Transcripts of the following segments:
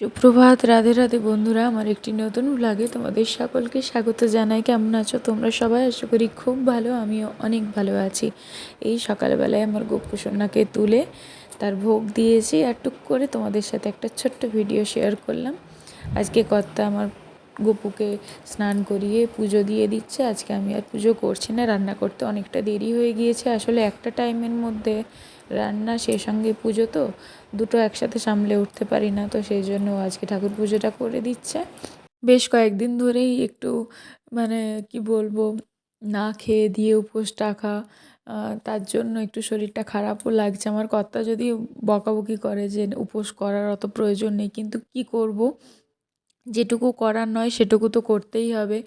সুপ্রভাত, রাধে রাধে বন্ধুরা। আমার একটি নতুন ব্লগে তোমাদের সকলকে স্বাগত জানাই। কেমন আছো তোমরা সবাই? আশা করি খুব ভালো, আমিও অনেক ভালো আছি। এই সকালবেলায় আমার গোপুসন্নাকে তুলে তার ভোগ দিয়েছি আর টুক করে তোমাদের সাথে একটা ছোট্ট ভিডিও শেয়ার করলাম। আজকে কর্তা আমার গপুকে স্নান করিয়ে পুজো দিয়ে দিচ্ছে। আজকে আমি আর পুজো করছি না, রান্না করতে অনেকটা দেরি হয়ে গিয়েছে। আসলে একটা টাইমের মধ্যে রান্না সেই সঙ্গে পুজো তো, দুটো একসাথে সামলে উঠতে পারি না, তো সেই জন্য আজকে ঠাকুর পুজোটা করে দিচ্ছে। বেশ কয়েকদিন ধরেই একটু মানে কি বলব, না খেয়ে দিয়ে উপোস টাকা তার জন্য একটু শরীরটা খারাপও লাগছে। আমার কর্তা যদি বকাবকি করে যে উপোস করার অত প্রয়োজন নেই, কিন্তু কি করব? যেটুকু করার নয় সেটুকু তো করতেই হবে।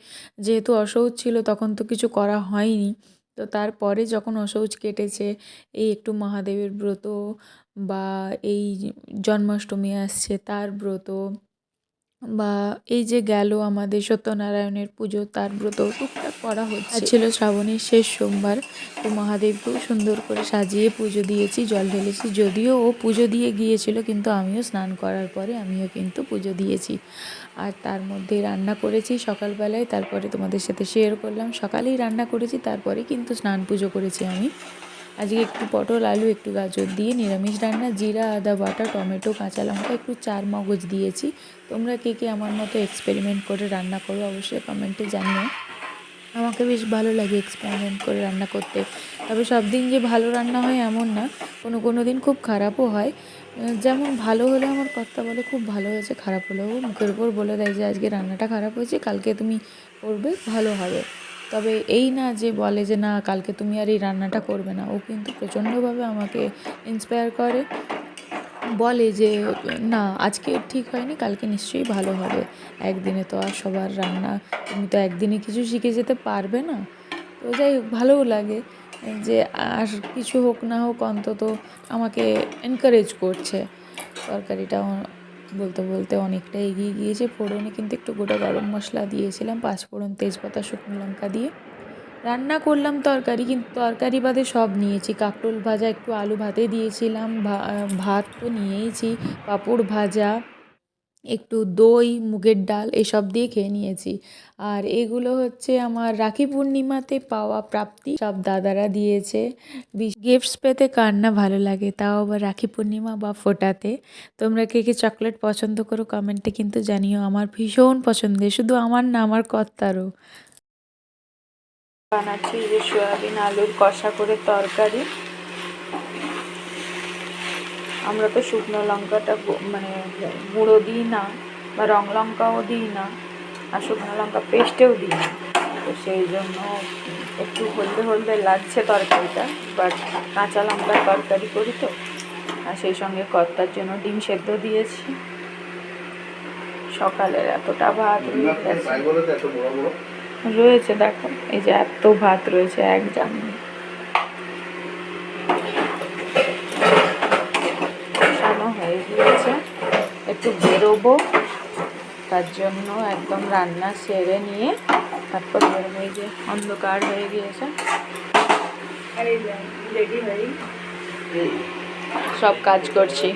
যেহেতু অসৌচ ছিল, তখন তো কিছু করা হয়নি। তো তারপরে যখন অসৌচ কেটেছে, এই একটু মহাদেবের ব্রত বা এই জন্মাষ্টমী আসছে তার ব্রত বা এই যে গেল আমাদের সত্যনারায়ণের পুজো তার ব্রত করা হচ্ছে। ছিল শ্রাবণের শেষ সোমবার। তো মহাদেবকেও সুন্দর করে সাজিয়ে পুজো দিয়েছি, জল ঢেলেছি। যদিও ও পুজো দিয়ে গিয়েছিল, কিন্তু আমিও স্নান করার পরে আমিও কিন্তু পুজো দিয়েছি। আর তার মধ্যে রান্না করেছি সকালবেলায়, তারপরে তোমাদের সাথে শেয়ার করলাম। সকালেই রান্না করেছি, তারপরে কিন্তু স্নান পুজো করেছি আমি। আজকে একটু পটল, আলু, একটু গাজর দিয়ে নিরামিষ রান্না, জিরা, আদা, বাটা, টমেটো, কাঁচা লঙ্কা, একটু চার মগজ দিয়েছি। তোমরা কে কে আমার মতো এক্সপেরিমেন্ট করে রান্না করো, অবশ্যই কমেন্টে জানিও। আমাকে বেশ ভালো লাগে এক্সপেরিমেন্ট করে রান্না করতে। তবে সব দিন যে ভালো রান্না হয় এমন না, কোনো কোনো দিন খুব খারাপও হয়। যেমন ভালো হলে আমার কর্তা বলে খুব ভালো হয়েছে, খারাপ হলেও মুখের উপর বলে দেয় যে আজকে রান্নাটা খারাপ হয়েছে, কালকে তুমি করবে, ভালো হবে। তবে এই না যে বলে যে না, কালকে তুমি আর এই রান্নাটা করবে না, ও কিন্তু প্রচণ্ডভাবে আমাকে ইন্সপায়ার করে। বলে যে, না, আজকে ঠিক হয়নি, কালকে নিশ্চয়ই ভালো হবে। একদিনে তো আর সবার রান্না, তুমি তো একদিনে কিছু শিখে যেতে পারবে না। তো যাই হোক, ভালোও লাগে যে, আর কিছু হোক না হোক, অন্তত আমাকে এনকারেজ করছে। তরকারিটা বলতে বলতে অনেকটা এগিয়ে গিয়েছে ফোড়নে, কিন্তু একটু গোটা গরম মশলা দিয়েছিলাম পাঁচ ফোড়ন তেজপাতা, শুকনো লঙ্কা দিয়ে। রান্না করলাম তরকারি, কিন্তু তরকারি বাদে সব নিয়েছি। কাকরোল ভাজা, একটু আলু ভাতে দিয়েছিলাম ভাত তো নিয়েইছি, পাঁপড় ভাজা, একটু দই, মুগের ডাল, এসব দিয়ে খেয়ে নিয়েছি। আর এগুলো হচ্ছে আমার রাখি পূর্ণিমাতে পাওয়া প্রাপ্তি। সব দাদারা দিয়েছে। গিফটস পেতে কার না ভালো লাগে, তাও আবার রাখি পূর্ণিমা বা ফোটাতে। তোমরা কে কে চকলেট পছন্দ করো কমেন্টে কিন্তু জানিও, আমার ভীষণ পছন্দের, শুধু আমার না, আমার কর্তারও। বানাচ্ছি যে সয়াবিন, আলুর কষা করে তরকারি। আমরা তো শুকনো লঙ্কাটা মানে গুঁড়ো দিই না, বা রং লঙ্কাও দিই না, আর শুকনো লঙ্কা পেস্টেও দিই না। তো সেই জন্য একটু হলদে হলদে লাগছে তরকারিটা বাট কাঁচা লঙ্কার তরকারি করি তো, আর সেই সঙ্গে কর্তার জন্য ডিম সেদ্ধ দিয়েছি। সকালের এতটা ভাত রয়েছে দেখো এই যে এত ভাত রয়েছে এক জামি। কষানো হয়ে গিয়েছে একটু বেরোবো তার জন্য একদম রান্না সেরে নিয়ে তারপর বেরোবো এই যে অন্ধকার হয়ে গিয়েছে। সব কাজ করছি।